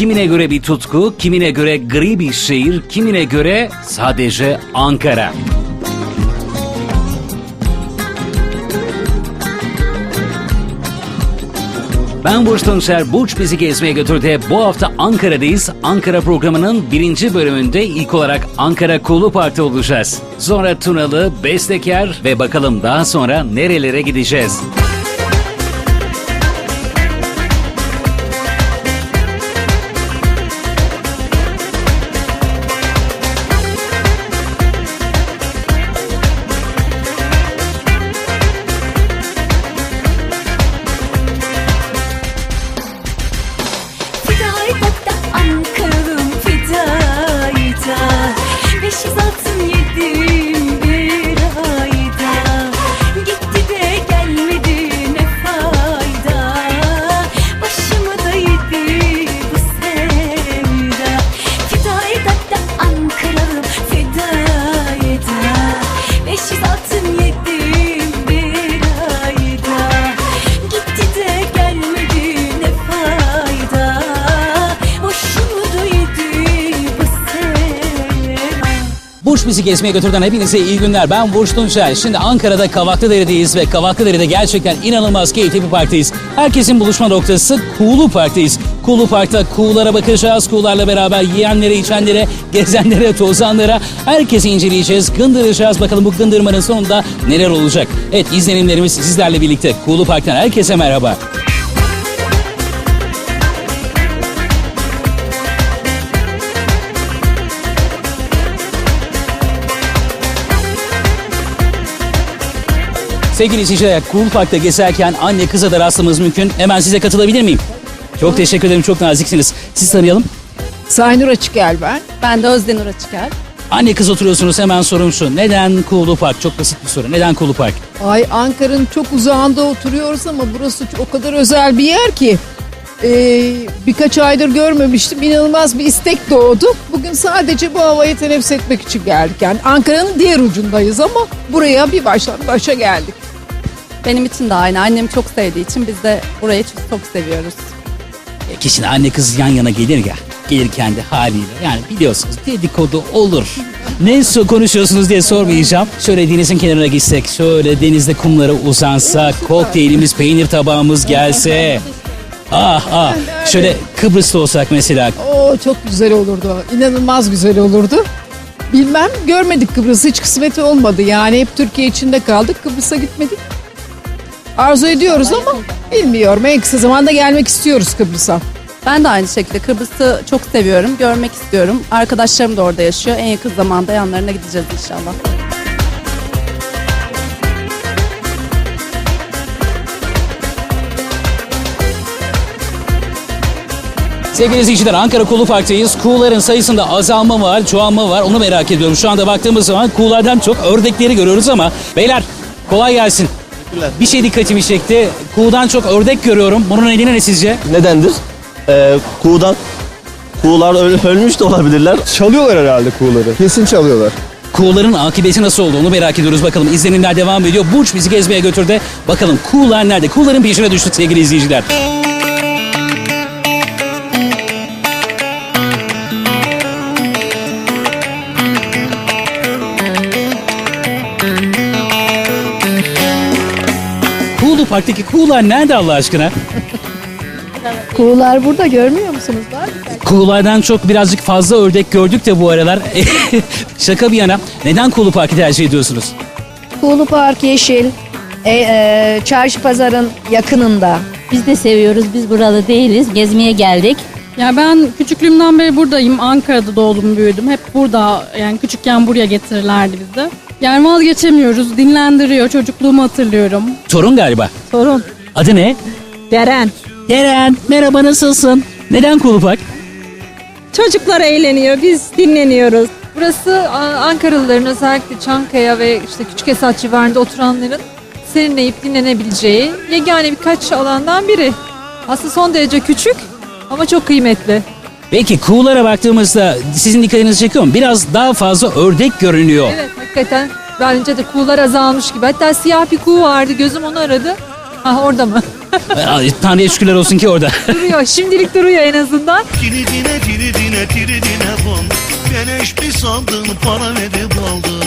kimine göre bir tutku, kimine göre gri bir şehir, kimine göre sadece Ankara. Ben Burç Tunçer, Burç bizi gezmeye götürdü. Bu hafta Ankara'dayız. Ankara programının birinci bölümünde ilk olarak Ankara Kulu Park'ta olacağız. Sonra Tunalı, Bestekar ve bakalım daha sonra nerelere gideceğiz. Bizi gezmeye götürdüğün hepinize iyi günler. Ben Burç Tunçer. Şimdi Ankara'da Kavaklıdere'deyiz ve Kavaklıdere'de gerçekten inanılmaz keyifli bir parktayız. Herkesin buluşma noktası Kuğulu Park'tayız. Kuğulu Park'ta kuğulara bakacağız. Kuğularla beraber yiyenlere, içenlere, gezenlere, tozanlara herkesi inceleyeceğiz, gındıracağız. Bakalım bu gındırmanın sonunda neler olacak? Evet izlenimlerimiz sizlerle birlikte. Kuğulu Park'tan herkese merhaba. Sevgili izleyiciler, Cool Park'ta gezerken anne kıza da rastlamamız mümkün. Hemen size katılabilir miyim? Çok teşekkür ederim, çok naziksiniz. Siz tanıyalım. Saynur Açıkel ben. Ben de Özdenur Açıker. Anne kız oturuyorsunuz hemen sorun şu. Neden Cool Park? Çok basit bir soru. Neden Cool Park? Ay Ankara'nın çok uzağında oturuyoruz ama burası o kadar özel bir yer ki. Ee, birkaç aydır görmemiştim. İnanılmaz bir istek doğdu. Bugün sadece bu havayı teneffüs etmek için geldik. Yani Ankara'nın diğer ucundayız ama buraya bir baştan başa geldik. Benim için de aynı. Annem çok sevdiği için biz de burayı çok, çok seviyoruz. E, Kişinin anne kız yan yana gelir ya. Gelir kendi haliyle. Yani biliyorsunuz dedikodu olur. Ne so- konuşuyorsunuz diye sormayacağım. Şöyle denizin kenarına gitsek, şöyle denizde kumlara uzansak, kokteylimiz, peynir tabağımız gelse. Ah ah. Şöyle Kıbrıs'ta olsak mesela. Oo çok güzel olurdu. İnanılmaz güzel olurdu. Bilmem görmedik Kıbrıs'ı hiç kısmeti olmadı. Yani hep Türkiye içinde kaldık. Kıbrıs'a gitmedik. Arzu ediyoruz ama bilmiyorum. En kısa zamanda gelmek istiyoruz Kıbrıs'a. Ben de aynı şekilde Kıbrıs'ı çok seviyorum. Görmek istiyorum. Arkadaşlarım da orada yaşıyor. En yakın zamanda yanlarına gideceğiz inşallah. Sevgili izleyiciler Ankara Kulu Park'tayız. Kuğuların sayısında azalma var, çoğalma var. Onu merak ediyorum. Şu anda baktığımız zaman kuğulardan çok ördekleri görüyoruz ama beyler kolay gelsin. Bir şey dikkatimi çekti. Kuğudan çok ördek görüyorum. Bunun nedeni ne sizce? nedendir? Ee, kuğudan kuğular öl- ölmüş de olabilirler. Çalıyorlar herhalde kuğuları. Kesin çalıyorlar. Kuğuların akıbeti nasıl oldu onu merak ediyoruz bakalım. İzlenimler devam ediyor. Burç bizi gezmeye götürdü. Bakalım kuğular nerede? Kuğuların peşine düştük sevgili izleyiciler. Park'taki kuğular nerede Allah aşkına? Kuğular burada görmüyor musunuz? Kuğulardan çok birazcık fazla ördek gördük de bu aralar. Şaka bir yana neden Kuğulu Park'ı tercih ediyorsunuz? Kuğulu Park yeşil. E, e, çarşı pazarın yakınında. Biz de seviyoruz. Biz buralı değiliz. Gezmeye geldik. Ya ben küçüklüğümden beri buradayım. Ankara'da doğdum, büyüdüm. Hep burada yani küçükken buraya getirirlerdi bizi. Yani vazgeçemiyoruz. Dinlendiriyor. Çocukluğumu hatırlıyorum. Torun galiba. Sorun. Adı ne? Deren. Deren. Merhaba nasılsın? Neden Kuğulu Park? Çocuklar eğleniyor. Biz dinleniyoruz. Burası A- Ankaralıların özellikle Çankaya ve işte Küçük Esat civarında oturanların serinleyip dinlenebileceği yegane birkaç alandan biri. Aslında son derece küçük ama çok kıymetli. Peki kuğulara baktığımızda sizin dikkatinizi çekiyor mu? Biraz daha fazla ördek görünüyor. Evet hakikaten bence de kuğular azalmış gibi. Hatta siyah bir kuğu vardı gözüm onu aradı. Ha orada mı? Ay, Tanrı'ya şükürler olsun ki orada. duruyor. Şimdilik duruyor en azından. Kilidine kilidine kilidine kondu Beleş bir sandın para verip aldı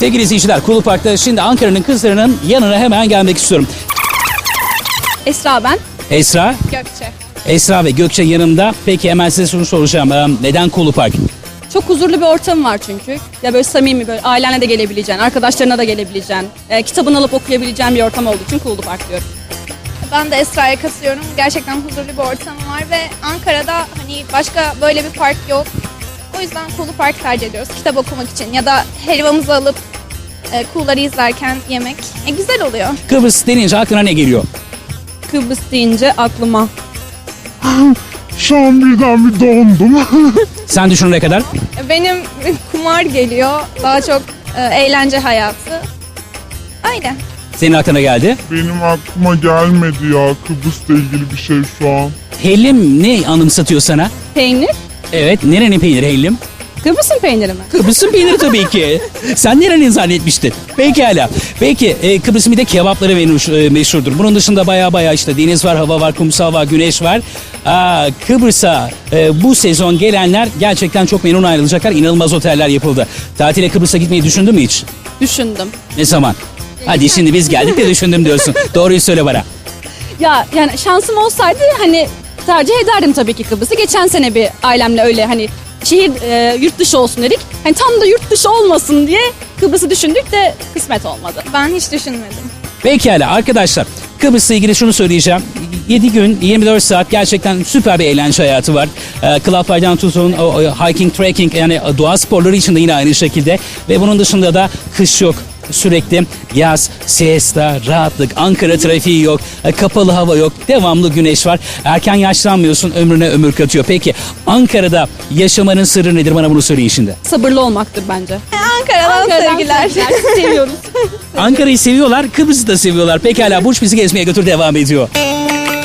Sevgili izleyiciler Kulu Park'ta şimdi Ankara'nın kızlarının yanına hemen gelmek istiyorum. Esra ben. Esra, Gökçe. Esra ve Gökçe yanımda. Peki hemen size şunu soracağım. Ee, Neden Kulu Park? Çok huzurlu bir ortam var çünkü. Ya böyle samimi böyle ailenle de gelebileceğin, arkadaşlarına da gelebileceğin, e, kitabını alıp okuyabileceğin bir ortam olduğu için Kuğulu Park diyorum. Ben de Esra'ya katılıyorum. Gerçekten huzurlu bir ortam var ve Ankara'da hani başka böyle bir park yok. O yüzden Kulu Park tercih ediyoruz kitap okumak için ya da helvamızı alıp e, kuğuları izlerken yemek. E, güzel oluyor. Kıbrıs denince aklına ne geliyor? Kıbrıs deyince aklıma Şu an birden bir dondum. Sen düşünene kadar. Benim kumar geliyor. Daha çok e, eğlence hayatı. Öyle. Senin aklına geldi. Benim aklıma gelmedi ya Kıbrıs'la ilgili bir şey şu an. Hellim ne anımsatıyor sana? peynir. Evet, nerenin peyniri hellim? Kıbrıs'ın peyniri mi? Kıbrıs'ın peyniri tabii ki. Sen nerenin zannetmiştin? Pekala. Peki e, Kıbrıs'ın bir de kebapları meşhur- e, meşhurdur. Bunun dışında baya baya işte deniz var, hava var, kumsal var, güneş var. Aa, Kıbrıs'a e, bu sezon gelenler gerçekten çok memnun ayrılacaklar. İnanılmaz oteller yapıldı. Tatile Kıbrıs'a gitmeyi düşündün mü hiç? Düşündüm. Ne zaman? Hadi şimdi biz geldik de düşündüm diyorsun. Doğruyu söyle bana. Ya yani şansım olsaydı hani tercih ederdim tabii ki Kıbrıs'ı. Geçen sene bir ailemle öyle hani şehir e, yurt dışı olsun dedik. Hani tam da yurt dışı olmasın diye Kıbrıs'ı düşündük de kısmet olmadı. Ben hiç düşünmedim. Pekala arkadaşlar. Kıbrıs'la ilgili şunu söyleyeceğim. 7 gün 24 saat gerçekten süper bir eğlence hayatı var. Clublardan tutun o, o hiking, trekking yani doğa sporları için de yine aynı şekilde. Ve bunun dışında da kış yok. Sürekli yaz, siesta, rahatlık, Ankara trafiği yok, e, kapalı hava yok, devamlı güneş var. Erken yaşlanmıyorsun, ömrüne ömür katıyor. Peki Ankara'da yaşamanın sırrı nedir? Bana bunu söyleyin şimdi. Sabırlı olmaktır bence. Ankara'dan, sevgiler. Seviyoruz. Ankara'yı seviyorlar, Kıbrıs'ı da seviyorlar. Pekala Burç bizi gezmeye götür devam ediyor.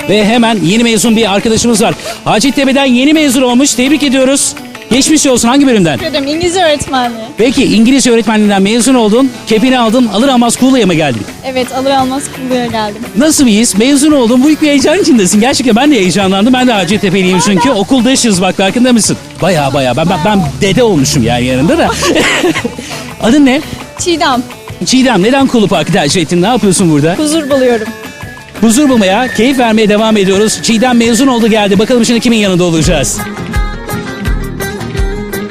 Ve hemen yeni mezun bir arkadaşımız var. Hacettepe'den yeni mezun olmuş. Tebrik ediyoruz. Geçmiş olsun hangi bölümden? Ederim İngilizce öğretmenliği. Peki İngilizce öğretmenliğinden mezun oldun. Kepini aldın. Alır almaz Kuğu'ya mı geldin? Evet alır almaz Kulu'ya geldim. Nasıl bir his? Mezun oldun. Büyük bir heyecan içindesin. Gerçekten ben de heyecanlandım. Ben de Hacettepe'liyim çünkü. Okuldayız bak farkında mısın? Baya baya. Ben, ben, ben dede olmuşum yani yanında da. Adın ne? Çiğdem, Çiğdem neden Kulu Park'ı tercih ettin? Ne yapıyorsun burada? huzur buluyorum. Huzur bulmaya, keyif vermeye devam ediyoruz. Çiğdem mezun oldu geldi. Bakalım şimdi kimin yanında olacağız?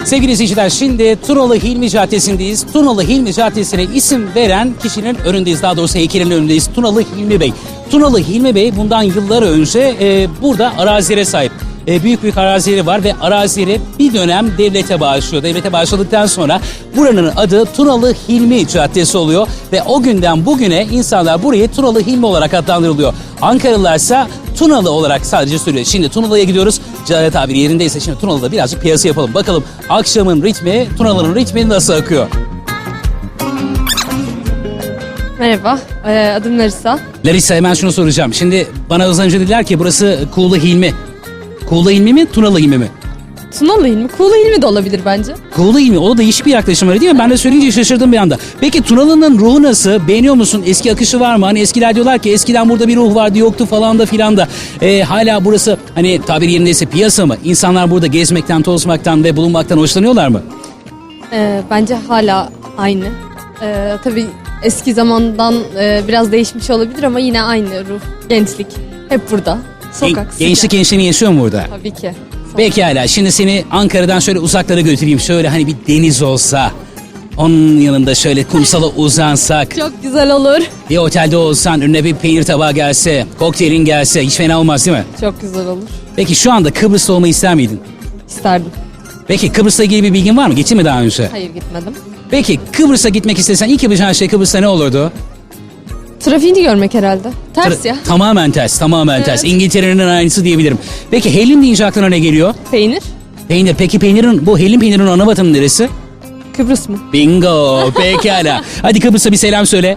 Sevgili izleyiciler şimdi Tunalı Hilmi Caddesi'ndeyiz. Tunalı Hilmi Caddesi'ne isim veren kişinin önündeyiz. Daha doğrusu heykelin önündeyiz. Tunalı Hilmi Bey. Tunalı Hilmi Bey bundan yıllar önce e, burada arazilere sahip. E, büyük büyük arazileri var ve arazileri bir dönem devlete bağışlıyor. Devlete bağışladıktan sonra buranın adı Tunalı Hilmi Caddesi oluyor. Ve o günden bugüne insanlar burayı Tunalı Hilmi olarak adlandırılıyor. Ankaralılar ise Tunalı olarak sadece söylüyor. Şimdi Tunalı'ya gidiyoruz. Canet abi yerindeyse şimdi Tunalı'da birazcık piyasa yapalım. Bakalım akşamın ritmi, Tunalı'nın ritmi nasıl akıyor? Merhaba, e, adım Larissa. Larissa hemen şunu soracağım. Şimdi bana az önce dediler ki burası Kuğulu Hilmi. Kuğulu Hilmi mi, Tunalı Hilmi mi? Tunalı Hilmi, Kuğulu Hilmi de olabilir bence. Kuğulu Hilmi. O da değişik bir yaklaşım öyle değil mi? Ben de söyleyince şaşırdım bir anda. Peki Tunalı'nın ruhu nasıl? Beğeniyor musun? Eski akışı var mı? Hani eskiler diyorlar ki eskiden burada bir ruh vardı yoktu falan da filan da. Ee, hala burası hani tabir yerindeyse piyasa mı? İnsanlar burada gezmekten, tozmaktan ve bulunmaktan hoşlanıyorlar mı? E, bence hala aynı. E, tabii eski zamandan e, biraz değişmiş olabilir ama yine aynı ruh, gençlik. Hep burada. Sokak, Gen- sıcak. gençlik gençliğini yaşıyor mu burada? Tabii ki. Pekala şimdi seni Ankara'dan şöyle uzaklara götüreyim. Şöyle hani bir deniz olsa. Onun yanında şöyle kumsala uzansak. Çok güzel olur. Bir otelde olsan önüne bir peynir tabağı gelse, kokteylin gelse hiç fena olmaz değil mi? Çok güzel olur. Peki şu anda Kıbrıs'ta olmayı ister miydin? İsterdim. Peki Kıbrıs'la ilgili bir bilgin var mı? Gittin mi daha önce? Hayır gitmedim. Peki Kıbrıs'a gitmek istesen ilk yapacağın şey Kıbrıs'ta ne olurdu? Trafiğini görmek herhalde. Ters Tra- ya. Tamamen ters, tamamen ters. İngiltere'nin aynısı diyebilirim. Peki hellim deyince aklına ne geliyor? Peynir. Peynir. Peki peynirin, bu hellim peynirinin ana vatanı neresi? Kıbrıs mı? Bingo. Pekala. Hadi Kıbrıs'a bir selam söyle.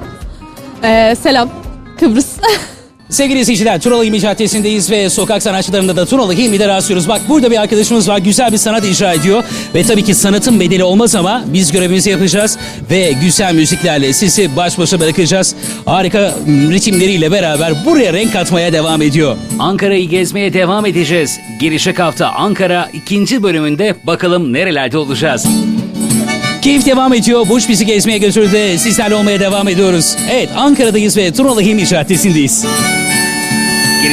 Ee, selam. Kıbrıs. Sevgili izleyiciler Tunalı Hilmi Caddesi'ndeyiz ve sokak sanatçılarında da Tunalı Hilmi'de rastlıyoruz. Bak burada bir arkadaşımız var güzel bir sanat icra ediyor. Ve tabii ki sanatın bedeli olmaz ama biz görevimizi yapacağız. Ve güzel müziklerle sizi baş başa bırakacağız. Harika ritimleriyle beraber buraya renk katmaya devam ediyor. Ankara'yı gezmeye devam edeceğiz. Gelecek hafta Ankara ikinci bölümünde bakalım nerelerde olacağız. Keyif devam ediyor. Burç bizi gezmeye götürdü. Sizlerle olmaya devam ediyoruz. Evet Ankara'dayız ve Tunalı Hilmi Caddesi'ndeyiz.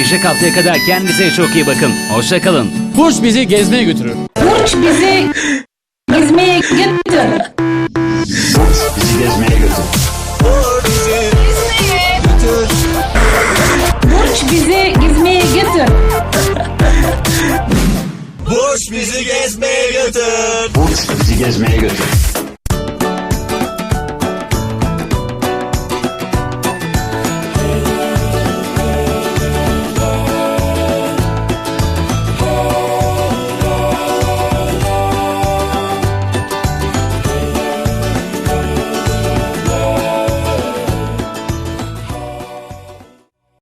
Gelecek haftaya kadar kendinize çok iyi bakın. Hoşçakalın. Burç bizi gezmeye götürür. Burç bizi gezmeye götür. Burç bizi gezmeye götür. Boş bizi gezmeye götür Burç bizi gezmeye götür.